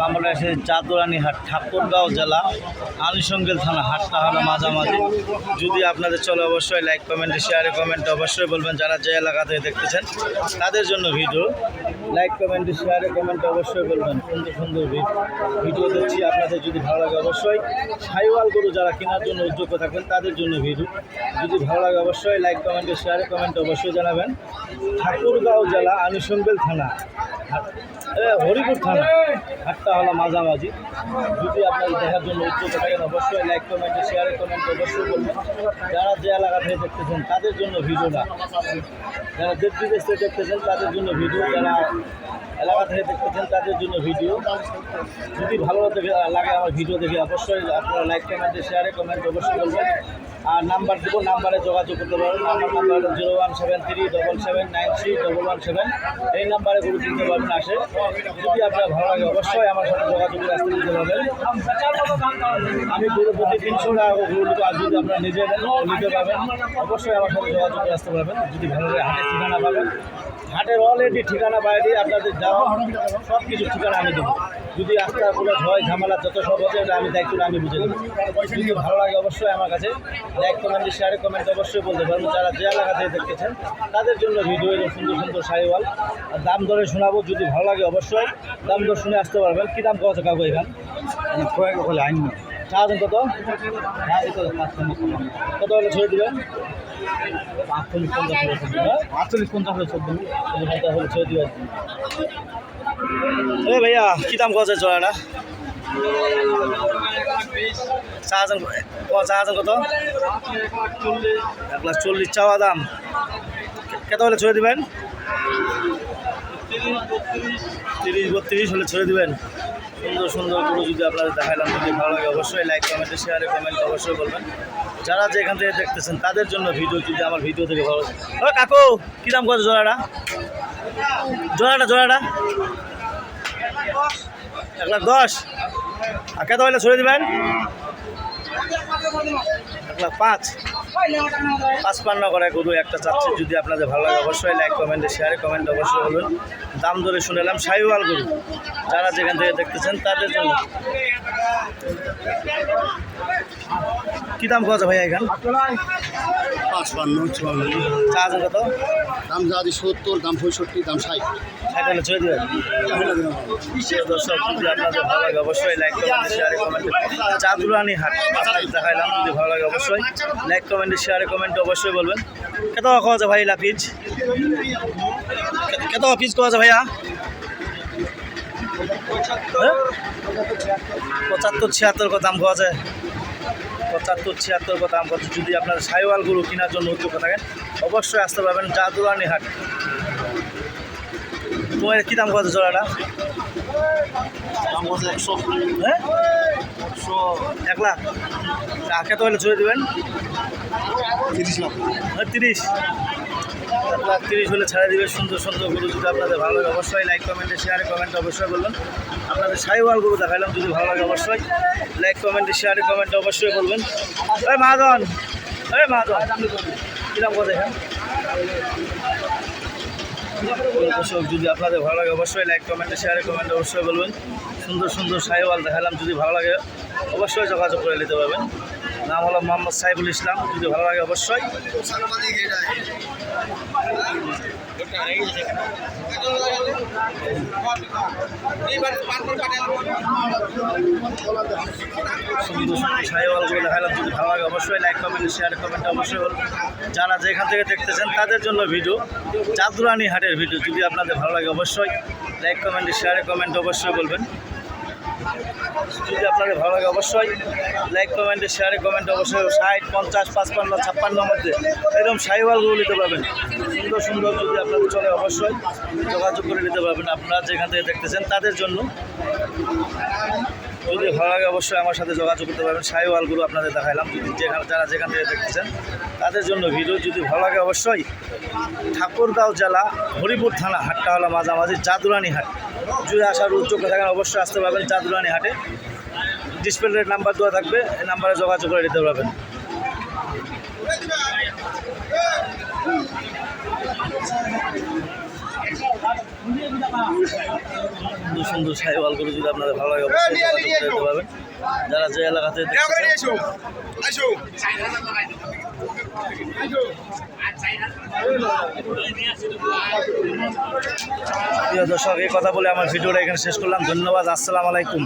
বাংলাদেশের চাঁদরানি হাট, ঠাকুরগাঁও জেলা আলিশঙ্গেল থানা হাটটা হলো মাঝামাঝি। যদি আপনাদের চলে অবশ্যই লাইক কমেন্টে শেয়ারে কমেন্টে অবশ্যই বলবেন যারা যে এলাকা থেকে দেখতেছেন, তাদের জন্য ভিডিও লাইক কমেন্টে শেয়ারে কমেন্টে অবশ্যই বলবেন। সুন্দর সুন্দর ভিডিও। দিচ্ছি আপনাদের যদি ভালো লাগে অবশ্যই। সাইওয়াল গরু যারা কেনার জন্য উদ্যোগ থাকবেন, তাদের জন্য ভিডিও যদি ভালো লাগে অবশ্যই লাইক কমেন্টে শেয়ারে কমেন্টে অবশ্যই জানাবেন। ঠাকুরগাঁও জেলা আলিশঙ্গেল থানা। হরিপুর থানা। হাটটা হলো মাঝামাঝি। যদি আপনার দেখার জন্য উদ্যোগ থাকেন, অবশ্যই লাইক কমেন্টে শেয়ারে কমেন্ট অবশ্যই করবেন। যারা যে এলাকা থেকে দেখতেছেন, তাদের জন্য ভিডিওটা। যারা দেশ বিদেশ থেকে দেখতেছেন, তাদের জন্য ভিডিও। যারা এলাকা থেকে দেখতেছেন, তাদের জন্য ভিডিও। যদি ভালো লাগে আমার ভিডিও দেখে অবশ্যই আপনারা লাইক কমেন্টে শেয়ারে কমেন্ট অবশ্যই বলবেন আর নাম্বার দেবো, নাম্বারে যোগাযোগ করতে পারবেন। আমার number zero one seven three double seven nine three double one seven. এই নাম্বারে গরু কিনতে পারবেন আসে। যদি আপনার ভালো লাগে, অবশ্যই আমার সাথে যোগাযোগ আসতে দিতে পারবেন। আমি গরু প্রতি তিনশো টাকা করে গরু নেব আর যদি আপনারা নিজে নিতে পারবেন, অবশ্যই আমার সাথে যোগাযোগ আসতে পারবেন। যদি ভালো লাগে, হাটের ঠিকানা পাবেন। হাটের অলরেডি ঠিকানা বাইরে আপনাদের যাওয়া সব কিছু ঠিকানা আমি দেবো। যদি রাস্তা কোনো ঝয় ঝামেলা যত সব হচ্ছে আমি দায়িত্বটা আমি বুঝে দেবো যদি ভালো লাগে, অবশ্যই আমার কাছে লাইক কমেন্ট শেয়ারে কমেন্ট অবশ্যই বলতে পারবেন যারা যে এলাকা থেকে দেখতেছেন তাদের জন্য ভিডিও এরকম সুন্দর সুন্দর সাইওয়াল আর দাম দরে শোনাবো যদি ভালো লাগে অবশ্যই। দাম দর শুনে আসতে পারবেন। কী দাম কত কাকু এখান? আইন চা দেন কত? কত হলে ছেড়ে দেবেন? আটচল্লিশ পঞ্চাশ হলে পঞ্চাশ হলে ছেড়ে দেবেন। পঞ্চাশ হলে ছেড়ে দেবেন। এ ভাইয়া কী দাম কত জোড়াটা চা হাজার চা হাজার কত? এক লাখ চল্লিশ চাওয়া দাম। কত হলে ছেড়ে দেবেন? তিরিশ বত্রিশ হলে ছেড়ে দেবেন। সুন্দর সুন্দর করে যদি আপনাদের দেখালাম যদি ভালো লাগে অবশ্যই লাইক কমেন্টে শেয়ারে কমেন্ট অবশ্যই বলবেন। যারা যেখান থেকে দেখতেছেন, তাদের জন্য ভিডিও যদি আমার ভিডিও থেকে ভালো ও, কাকু, কী দাম করে জোড়াটা? জোড়াটা জোড়াটা? এক লাখ দশ। আর কত হলে ছড়ে দেবেন? পাঁচ পাঁচ। পান্ন করে গরু একটা চাচ্ছে। যদি আপনাদের ভালো লাগে, অবশ্যই লাইক কমেন্টে শেয়ারে কমেন্ট অবশ্যই বলবেন দাম ধরে শুনেলাম সাইওয়াল গরু। যারা যেখান থেকে দেখতেছেন তাদের জন্য। কী দাম কত ভাইয়া এখান? পাঁচপান্ন চুয়ান্ন। চা আছে কত? দাম যাদি সত্তর দাম পঁয়ষট্টি দাম ষাট। দেবেন? দর্শক যদি আপনাদের ভালো লাগে অবশ্যই লাইক কমেন্টে শেয়ারে কমেন্টে চাঁদুরানি হাট দেখাইলাম যদি ভালো লাগে অবশ্যই লাইক কমেন্টে শেয়ারে কমেন্টে অবশ্যই বলবেন। কত খাওয়া ভাই লাপিজ কত পিস খাওয়া আছে ভাইয়া? হ্যাঁ? পঁচাত্তর ছিয়াত্তর কত দাম যায় পঁচাত্তর ছিয়াত্তর কত দাম করছে যদি আপনার সাইওয়ালগুলো কেনার জন্য উদ্যোগ থাকেন অবশ্যই আসতে পারবেন জাদুরানি হাট। তোমার কী দাম কত জোড়াটা? দাম একশো। হ্যাঁ? একশো। এক লাখ? আগে তো হলে দেবেন? তিরিশ লাখ। হ্যাঁ, তিরিশ। লাখ তিরিশ হলে ছাড়ে দিবে, সুন্দর সুন্দর গরু যদি আপনাদের ভালো লাগে, অবশ্যই লাইক কমেন্টে শেয়ারে কমেন্টে অবশ্যই বলবেন। আপনাদের সাইওয়াল গরু দেখাইলাম, যদি ভালো লাগে অবশ্যই লাইক কমেন্টে শেয়ারে কমেন্টে অবশ্যই বলবেন। ওই মাহাজন ওই মাহাজন কিরাম কথা এখান? দর্শক, যদি আপনাদের ভালো লাগে অবশ্যই লাইক কমেন্টে শেয়ারে কমেন্টে অবশ্যই বলবেন। সুন্দর সুন্দর সাইওয়াল দেখালাম যদি ভালো লাগে অবশ্যই যোগাযোগ করে নিতে পারবেন। নাম হলো মোহাম্মদ সাইফুল ইসলাম। যদি ভালো লাগে অবশ্যই। ভালো লাগে অবশ্যই কমেন্ট অবশ্যই যারা যেখান থেকে দেখতেছেন তাদের জন্য ভিডিও চাঁদুরানি হাটের ভিডিও যদি আপনাদের ভালো লাগে অবশ্যই লাইক কমেন্ট শেয়ারে কমেন্ট অবশ্যই বলবেন। যদি আপনাদের ভালো লাগে অবশ্যই লাইক কমেন্টে শেয়ারে কমেন্ট অবশ্যই ষাট, পঞ্চাশ, পাঁচপান্ন ছাপ্পান্নর মধ্যে এরকম সাইওয়ালগুলো নিতে পারবেন। সুন্দর সুন্দর যদি আপনাদের চলে, অবশ্যই যোগাযোগ করে নিতে পারবেন আপনারা যেখান থেকে দেখতেছেন তাদের জন্য। যদি ভালো লাগে অবশ্যই আমার সাথে যোগাযোগ করতে পারবেন সাইওয়ালগুলো আপনাদের দেখাইলাম যেখানে যারা যেখান থেকে দেখতেছেন তাদের জন্য ভিডিও যদি ভালো লাগে অবশ্যই ঠাকুরগাঁও জেলা হরিপুর থানা হাটটা হলো মাঝামাঝি, জাদুরানি হাট। যদি আসার উদ্যোগ থাকেন, অবশ্যই আসতে পারবেন জাদুরানি হাটে। ডিসপ্লের নাম্বার দেওয়া থাকবে, এই নাম্বারে যোগাযোগ করে নিতে পারবেন। সুন্দর সুন্দর সাইওয়ালগুলো যদি আপনাদের ভালো লাগে, অবশ্যই যোগাযোগ করে দিতে পারবেন। যারা যে এলাকাতে প্রিয় দর্শক এই কথা বলে আমার ভিডিওটা এখানে শেষ করলাম। ধন্যবাদ আসসালামু আলাইকুম।